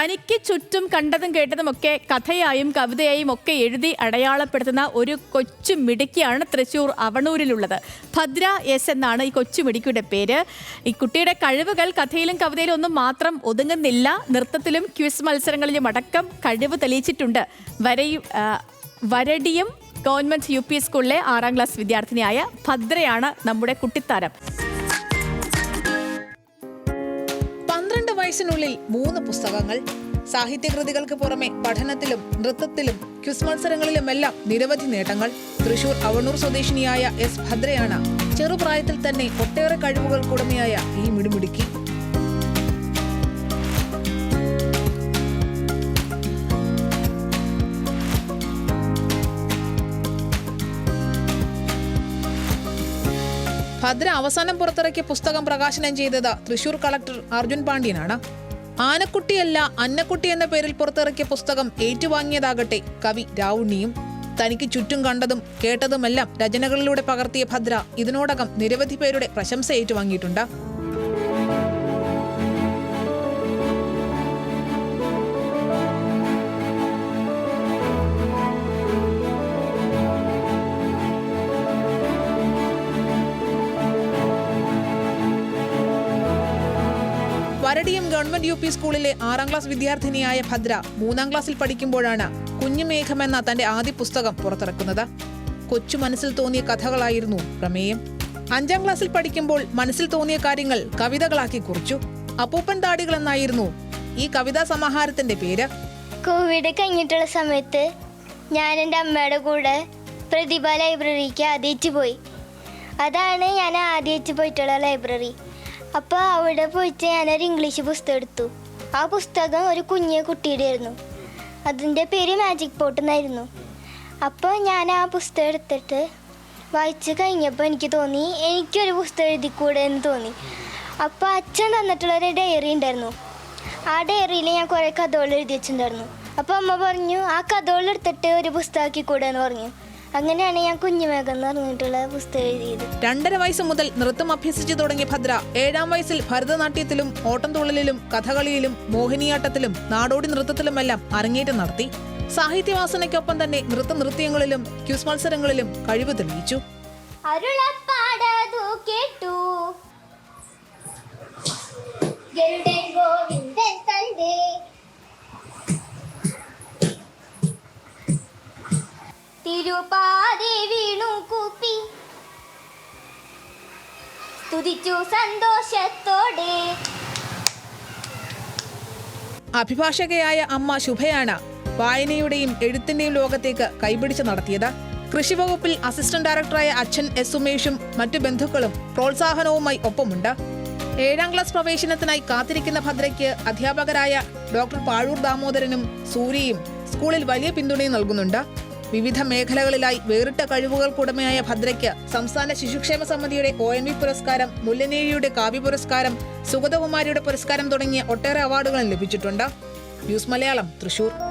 തനിക്ക് ചുറ്റും കണ്ടതും കേട്ടതും ഒക്കെ കഥയായും കവിതയായും ഒക്കെ എഴുതി അടയാളപ്പെടുത്തുന്ന ഒരു കൊച്ചു മിടുക്കിയാണ് തൃശൂർ അവണൂരിലുള്ളത്. ഭദ്ര എസ് എന്നാണ് ഈ കൊച്ചു മിടുക്കിയുടെ പേര്. ഈ കുട്ടിയുടെ കഴിവുകൾ കഥയിലും കവിതയിലും ഒന്നും മാത്രം ഒതുങ്ങുന്നില്ല. നൃത്തത്തിലും ക്വിസ് മത്സരങ്ങളിലും അടക്കം കഴിവ് തെളിയിച്ചിട്ടുണ്ട്. വരയും വരടിയും ഗവൺമെന്റ് യു പി സ്കൂളിലെ ആറാം ക്ലാസ് വിദ്യാർത്ഥിനിയായ ഭദ്രയാണ് നമ്മുടെ കുട്ടിത്താരം. വയസ്സിനുള്ളിൽ മൂന്ന് പുസ്തകങ്ങൾ സാഹിത്യകൃതികൾക്ക് പുറമെ പഠനത്തിലും നൃത്തത്തിലും ക്വിസ് മത്സരങ്ങളിലുമെല്ലാം നിരവധി നേട്ടങ്ങൾ. തൃശൂർ അവണൂർ സ്വദേശിനിയായ എസ് ഭദ്രയാണ് ചെറുപ്രായത്തിൽ തന്നെ ഒട്ടേറെ കഴിവുകൾക്കുടമയായ ഈ മിടുമിടുക്കി. ഭദ്ര അവസാനം പുറത്തിറക്കിയ പുസ്തകം പ്രകാശനം ചെയ്തത് തൃശൂർ കളക്ടർ അർജുൻ പാണ്ഡ്യനാണ്. ആനക്കുട്ടിയല്ല അന്നക്കുട്ടി എന്ന പേരിൽ പുറത്തിറക്കിയ പുസ്തകം ഏറ്റുവാങ്ങിയതാകട്ടെ കവി രാവുണ്ണിയും തനിക്ക് ചുറ്റും കണ്ടതും കേട്ടതുമെല്ലാം രചനകളിലൂടെ പകർത്തിയ ഭദ്ര. ഇതിനോടകം നിരവധി പേരുടെ പ്രശംസ ഏറ്റുവാങ്ങിയിട്ടുണ്ട്. വരടിയം ഗവൺമെന്റ് യു പി സ്കൂളിലെ ആറാം ക്ലാസ് വിദ്യാർത്ഥിനിയായ ഭദ്ര മൂന്നാം ക്ലാസ്സിൽ പഠിക്കുമ്പോഴാണ് കുഞ്ഞുമേഘം എന്ന തന്റെ ആദ്യ പുസ്തകം പുറത്തിറക്കുന്നത്. കൊച്ചു മനസ്സിൽ തോന്നിയ കഥകളായിരുന്നു പ്രമേയം. അഞ്ചാം ക്ലാസ്സിൽ പഠിക്കുമ്പോൾ മനസ്സിൽ തോന്നിയ കാര്യങ്ങൾ കവിതകളാക്കി കുറിച്ചു. അപ്പൂപ്പൻ താടികൾ എന്നായിരുന്നു ഈ കവിതാ സമാഹാരത്തിന്റെ പേര്. കോവിഡ് കഴിഞ്ഞിട്ടുള്ള സമയത്ത് ഞാൻ എന്റെ അമ്മയുടെ കൂടെ പ്രതിഭ ലൈബ്രറിക്ക് ആദ്യമായിട്ട് പോയി. അതാണ് ഞാൻ ആദ്യമായിട്ട് പോയിട്ടുള്ള ലൈബ്രറി. അപ്പോൾ അവിടെ പോയിട്ട് ഞാനൊരു ഇംഗ്ലീഷ് പുസ്തകം എടുത്തു. ആ പുസ്തകം ഒരു കുഞ്ഞു കുട്ടിയുടെ ആയിരുന്നു അതിന്റെ പേര് മാജിക് പോട്ട് എന്നായിരുന്നു. അപ്പോൾ ഞാൻ ആ പുസ്തകം എടുത്തിട്ട് വായിച്ച് കഴിഞ്ഞപ്പോൾ എനിക്ക് തോന്നി എനിക്കൊരു പുസ്തകം എഴുതിക്കൂടെ എന്ന് തോന്നി. അപ്പോൾ അച്ഛൻ തന്നിട്ടുള്ളൊരു ഡയറി ഉണ്ടായിരുന്നു. ആ ഡയറിയിൽ ഞാൻ കുറേ കഥകൾ എഴുതി വെച്ചിട്ടുണ്ടായിരുന്നു. അപ്പോൾ അമ്മ പറഞ്ഞു ആ കഥകൾ എടുത്തിട്ട് ഒരു പുസ്തകമാക്കി കൂടെ എന്ന് പറഞ്ഞു. അങ്ങനെയാണ് ഞാൻ കുഞ്ഞുമേഘം എന്ന് പറഞ്ഞിട്ടുള്ള പുസ്തകം എഴുതിയത്. രണ്ടര വയസ്സ് മുതൽ നൃത്തം അഭ്യസിച്ചു തുടങ്ങിയ ഭദ്ര ഏഴാം വയസ്സിൽ ഭരതനാട്യത്തിലും ഓട്ടംതുള്ളലിലും കഥകളിയിലും മോഹിനിയാട്ടത്തിലും നാടോടി നൃത്തത്തിലുമെല്ലാം അരങ്ങേറ്റം നടത്തി. സാഹിത്യവാസനയ്ക്കൊപ്പം തന്നെ നൃത്ത നൃത്യങ്ങളിലും ക്യൂസ് മത്സരങ്ങളിലും കഴിവ് തെളിയിച്ചു. കേട്ടു. തിരുപാതി കൂപ്പി. സ്തുതിച്ചു സന്തോഷത്തോടെ. അഭിഭാഷകയായ അമ്മ ശുഭയാണ് വായനയുടെയും എഴുത്തിന്റെയും ലോകത്തേക്ക് കൈപിടിച്ച് നടത്തിയത്. കൃഷിവകുപ്പിൽ അസിസ്റ്റന്റ് ഡയറക്ടറായ അച്ഛൻ എസ്. ഉമേഷും മറ്റു ബന്ധുക്കളും പ്രോത്സാഹനവുമായി ഒപ്പമുണ്ട്. ഏഴാം ക്ലാസ് പ്രവേശനത്തിനായി കാത്തിരിക്കുന്ന ഭദ്രയ്ക്ക് അധ്യാപകരായ ഡോക്ടർ പാഴൂർ ദാമോദരനും സൂര്യയും സ്കൂളിൽ വലിയ പിന്തുണയും നൽകുന്നുണ്ട്. വിവിധ മേഖലകളിലായി വേറിട്ട കഴിവുകൾക്കുടമയായ ഭദ്രയ്ക്ക് സംസ്ഥാന ശിശുക്ഷേമ സമിതിയുടെ ഒ വി പുരസ്കാരം മുല്ലനേഴിയുടെ കാവ്യ പുരസ്കാരം സുഗതകുമാരിയുടെ പുരസ്കാരം തുടങ്ങിയ ഒട്ടേറെ അവാർഡുകളും ലഭിച്ചിട്ടുണ്ട്. ന്യൂസ് മലയാളം തൃശൂർ.